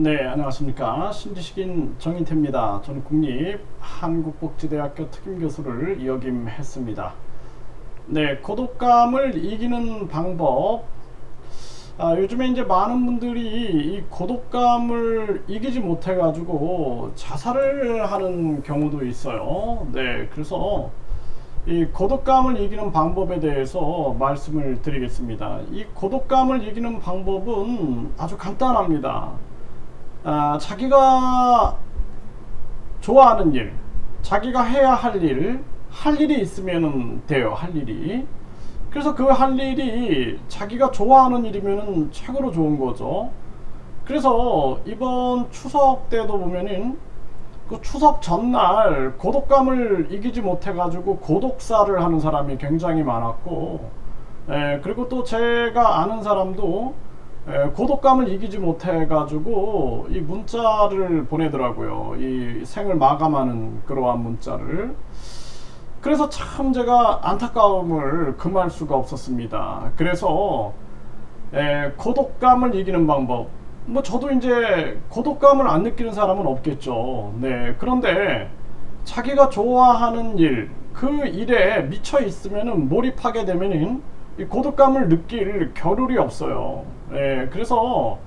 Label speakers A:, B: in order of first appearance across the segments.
A: 네, 안녕하십니까. 신지식인 정인태입니다. 저는 국립 한국복지대학교 특임교수를 역임했습니다. 네, 고독감을 이기는 방법. 아, 요즘에 이제 많은 분들이 이 고독감을 이기지 못해가지고 자살을 하는 경우도 있어요. 네, 그래서 이 고독감을 이기는 방법에 대해서 말씀을 드리겠습니다. 이 고독감을 이기는 방법은 아주 간단합니다. 아, 자기가 좋아하는 일, 자기가 해야 할 일, 할 일이 있으면 돼요. 할 일이. 그래서 그 할 일이 자기가 좋아하는 일이면 최고로 좋은 거죠. 그래서 이번 추석 때도 보면은 그 추석 전날 고독감을 이기지 못해가지고 고독사를 하는 사람이 굉장히 많았고, 에, 그리고 또 제가 아는 사람도 에, 고독감을 이기지 못해가지고 이 문자를 보내더라고요. 이 생을 마감하는 그러한 문자를. 그래서 참 제가 안타까움을 금할 수가 없었습니다. 그래서 에, 고독감을 이기는 방법. 뭐 저도 이제 고독감을 안 느끼는 사람은 없겠죠. 네. 그런데 자기가 좋아하는 일, 그 일에 미쳐 있으면은 몰입하게 되면은 이 고독감을 느낄 겨를이 없어요. 네. 그래서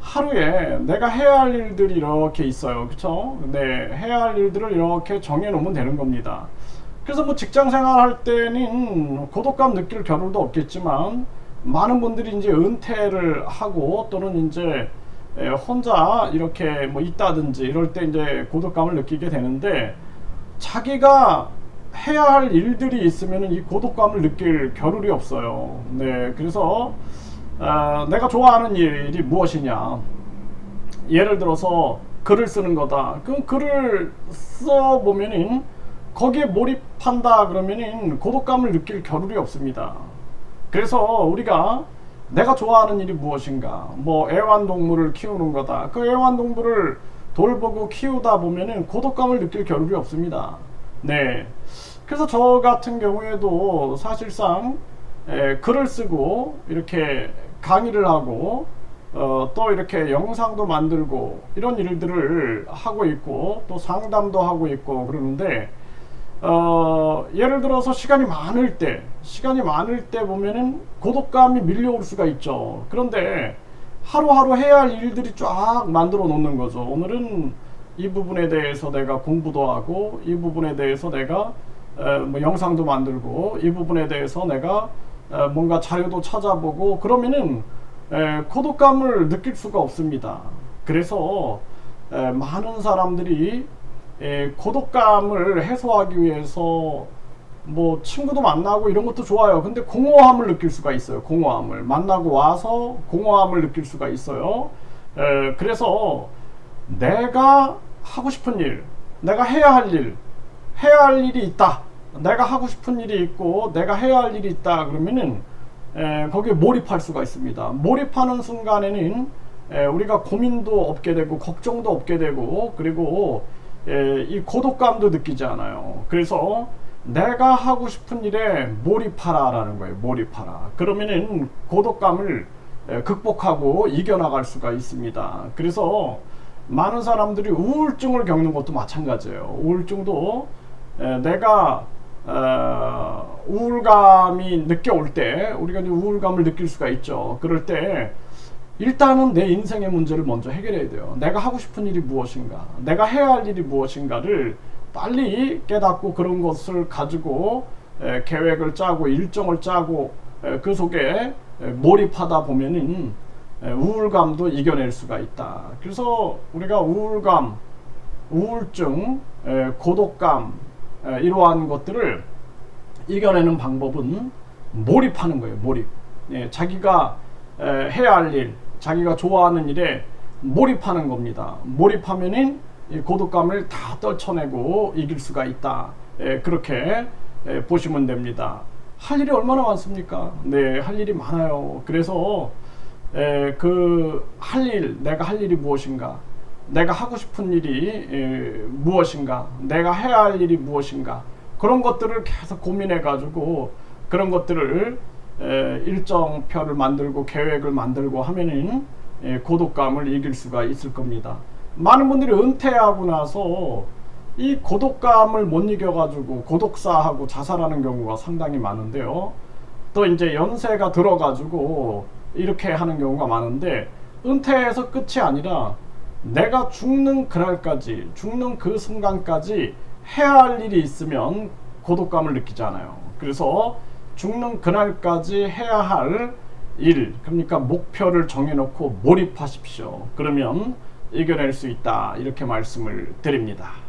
A: 하루에 내가 해야 할 일들이 이렇게 있어요. 그쵸? 네. 해야 할 일들을 이렇게 정해 놓으면 되는 겁니다. 그래서 뭐 직장 생활 할 때는 고독감 느낄 겨를도 없겠지만 많은 분들이 이제 은퇴를 하고 또는 이제 혼자 이렇게 뭐 있다든지 이럴 때 이제 고독감을 느끼게 되는데 자기가 해야 할 일들이 있으면 이 고독감을 느낄 겨를이 없어요. 네, 그래서 어, 내가 좋아하는 일이 무엇이냐? 예를 들어서 글을 쓰는 거다. 그럼 글을 써 보면은 거기에 몰입한다 그러면은 고독감을 느낄 겨를이 없습니다. 그래서 우리가 내가 좋아하는 일이 무엇인가? 뭐 애완동물을 키우는 거다. 그 애완동물을 돌보고 키우다 보면은 고독감을 느낄 겨를이 없습니다. 네. 그래서 저 같은 경우에도 사실상 에, 글을 쓰고 이렇게 강의를 하고 어, 또 이렇게 영상도 만들고 이런 일들을 하고 있고 또 상담도 하고 있고 그러는데 어, 예를 들어서 시간이 많을 때, 시간이 많을 때 보면은 고독감이 밀려올 수가 있죠. 그런데 하루하루 해야 할 일들이 쫙 만들어 놓는 거죠. 오늘은 이 부분에 대해서 내가 공부도 하고, 이 부분에 대해서 내가 에, 뭐 영상도 만들고, 이 부분에 대해서 내가 에, 뭔가 자료도 찾아보고, 그러면은 에, 고독감을 느낄 수가 없습니다. 그래서 에, 많은 사람들이 에, 고독감을 해소하기 위해서 뭐 친구도 만나고 이런 것도 좋아요. 근데 공허함을 느낄 수가 있어요. 공허함을 만나고 와서 공허함을 느낄 수가 있어요. 에, 그래서 내가 하고 싶은 일, 내가 해야 할 일, 해야 할 일이 있다. 내가 하고 싶은 일이 있고 내가 해야 할 일이 있다. 그러면은 에, 거기에 몰입할 수가 있습니다. 몰입하는 순간에는 에, 우리가 고민도 없게 되고 걱정도 없게 되고 그리고 에, 이 고독감도 느끼지 않아요. 그래서 내가 하고 싶은 일에 몰입하라라는 거예요. 몰입하라. 그러면은 고독감을 에, 극복하고 이겨나갈 수가 있습니다. 그래서 많은 사람들이 우울증을 겪는 것도 마찬가지예요. 우울증도 에, 내가 어, 우울감이 느껴올 때 우리가 이제 우울감을 느낄 수가 있죠. 그럴 때 일단은 내 인생의 문제를 먼저 해결해야 돼요. 내가 하고 싶은 일이 무엇인가, 내가 해야 할 일이 무엇인가를 빨리 깨닫고 그런 것을 가지고 에, 계획을 짜고 일정을 짜고 에, 그 속에 에, 몰입하다 보면은 에, 우울감도 이겨낼 수가 있다. 그래서 우리가 우울감, 우울증, 에, 고독감 에, 이러한 것들을 이겨내는 방법은 몰입하는 거예요. 몰입. 예, 자기가 에, 해야 할 일, 자기가 좋아하는 일에 몰입하는 겁니다. 몰입하면은 이 고독감을 다 떨쳐내고 이길 수가 있다. 예, 그렇게 예, 보시면 됩니다. 할 일이 얼마나 많습니까? 네, 할 일이 많아요. 그래서 예, 그 할 일, 내가 할 일이 무엇인가? 내가 하고 싶은 일이 예, 무엇인가? 내가 해야 할 일이 무엇인가? 그런 것들을 계속 고민해 가지고 그런 것들을 에, 일정표를 만들고 계획을 만들고 하면은 예, 고독감을 이길 수가 있을 겁니다. 많은 분들이 은퇴하고 나서 이 고독감을 못 이겨가지고 고독사하고 자살하는 경우가 상당히 많은데요. 또 이제 연세가 들어가지고 이렇게 하는 경우가 많은데 은퇴해서 끝이 아니라 내가 죽는 그날까지 죽는 그 순간까지 해야 할 일이 있으면 고독감을 느끼잖아요. 그래서 죽는 그날까지 해야 할 일, 그러니까 목표를 정해놓고 몰입하십시오. 그러면 이겨낼 수 있다. 이렇게 말씀을 드립니다.